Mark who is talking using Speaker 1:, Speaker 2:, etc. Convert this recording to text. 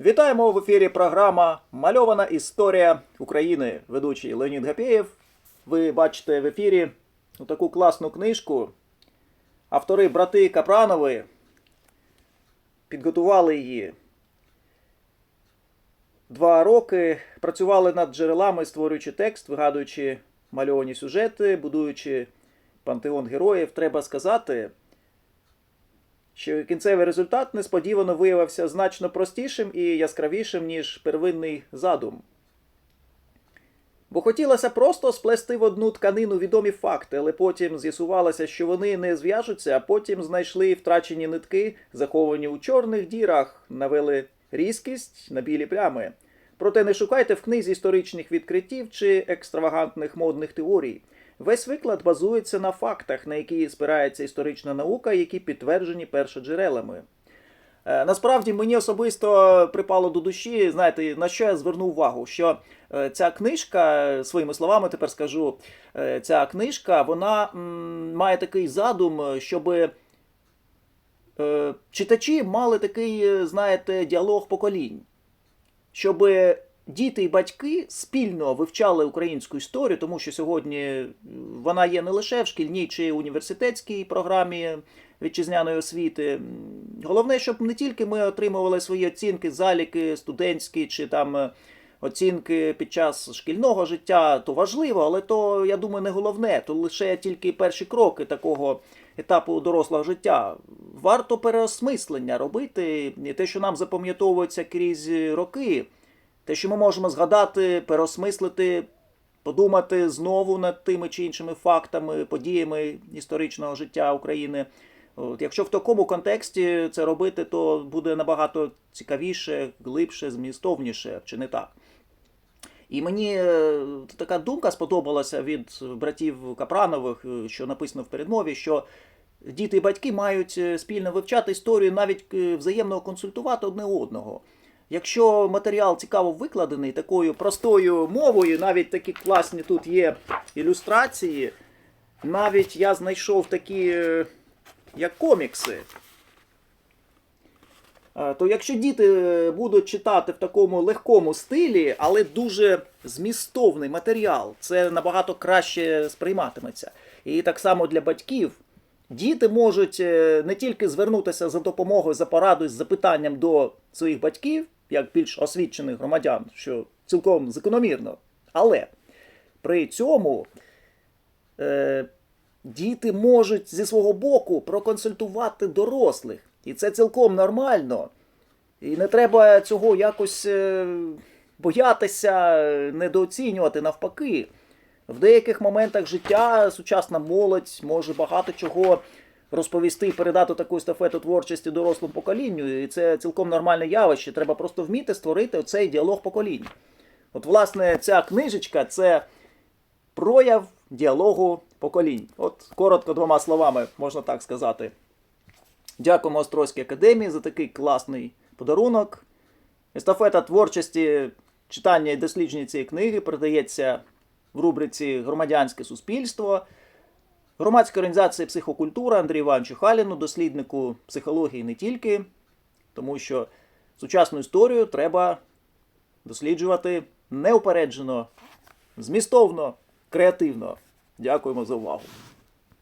Speaker 1: Вітаємо в ефірі програма Мальована історія України. Ведучий Леонід Гапєєв. Ви бачите в ефірі таку класну книжку. Автори брати Капранови підготували її два роки, працювали над джерелами, створюючи текст, вигадуючи мальовані сюжети, будуючи пантеон героїв. Треба сказати, що кінцевий результат несподівано виявився значно простішим і яскравішим, ніж первинний задум. Бо хотілося просто сплести в одну тканину відомі факти, але потім з'ясувалося, що вони не зв'яжуться, а потім знайшли втрачені нитки, заховані у чорних дірах, навели різкість на білі плями. Проте не шукайте в книзі історичних відкриттів чи екстравагантних модних теорій. Весь виклад базується на фактах, на які спирається історична наука, які підтверджені першоджерелами. Е, Насправді мені особисто припало до душі, знаєте, на що я звернув увагу, що е, ця книжка, своїми словами тепер скажу, е, ця книжка вона має такий задум, щоб читачі мали такий, знаєте, діалог поколінь, щоб діти і батьки спільно вивчали українську історію, тому що сьогодні вона є не лише в шкільній чи університетській програмі вітчизняної освіти. Головне, щоб не тільки ми отримували свої оцінки, заліки студентські чи там е, оцінки під час шкільного життя, то важливо, але то, я думаю, не головне, то лише тільки перші кроки такого етапу дорослого життя. Варто переосмислення робити те, що нам запам'ятовується крізь роки, те, що ми можемо згадати, переосмислити, подумати знову над тими чи іншими фактами, подіями історичного життя України. От, якщо в такому контексті це робити, то буде набагато цікавіше, глибше, змістовніше, чи не так? І мені е, така думка сподобалася від братів Капранових, е, що написано в передмові, що діти і батьки мають е, спільно вивчати історію, навіть взаємно консультувати одне одного. Якщо матеріал цікаво викладений такою простою мовою, навіть такі класні тут є ілюстрації, навіть я знайшов такі, е, як комікси. Е, То якщо діти е, будуть читати в такому легкому стилі, але дуже змістовний матеріал, це набагато краще сприйматиметься. І так само для батьків. Діти можуть не тільки звернутися за допомогою, за порадою, з запитанням до своїх батьків, як більш освічених громадян, що цілком закономірно. Але при цьому е, діти можуть зі свого боку проконсультувати дорослих. І це цілком нормально. І не треба цього якось е, боятися, недооцінювати навпаки. В деяких моментах життя сучасна молодь може багато чого розповісти і передати таку естафету творчості дорослому поколінню. І це цілком нормальне явище. Треба просто вміти створити цей діалог поколінь. От, власне, ця книжечка це прояв діалогу поколінь. От коротко двома словами можна так сказати. Дякуємо Острозькій академії за такий класний подарунок. Естафета творчості читання і дослідження цієї книги передається в рубриці Громадянське суспільство. Громадська організація психокультура Андрію Івановичу Халіну, досліднику психології не тільки, тому що сучасну історію треба досліджувати неупереджено, змістовно, креативно. Дякуємо за увагу.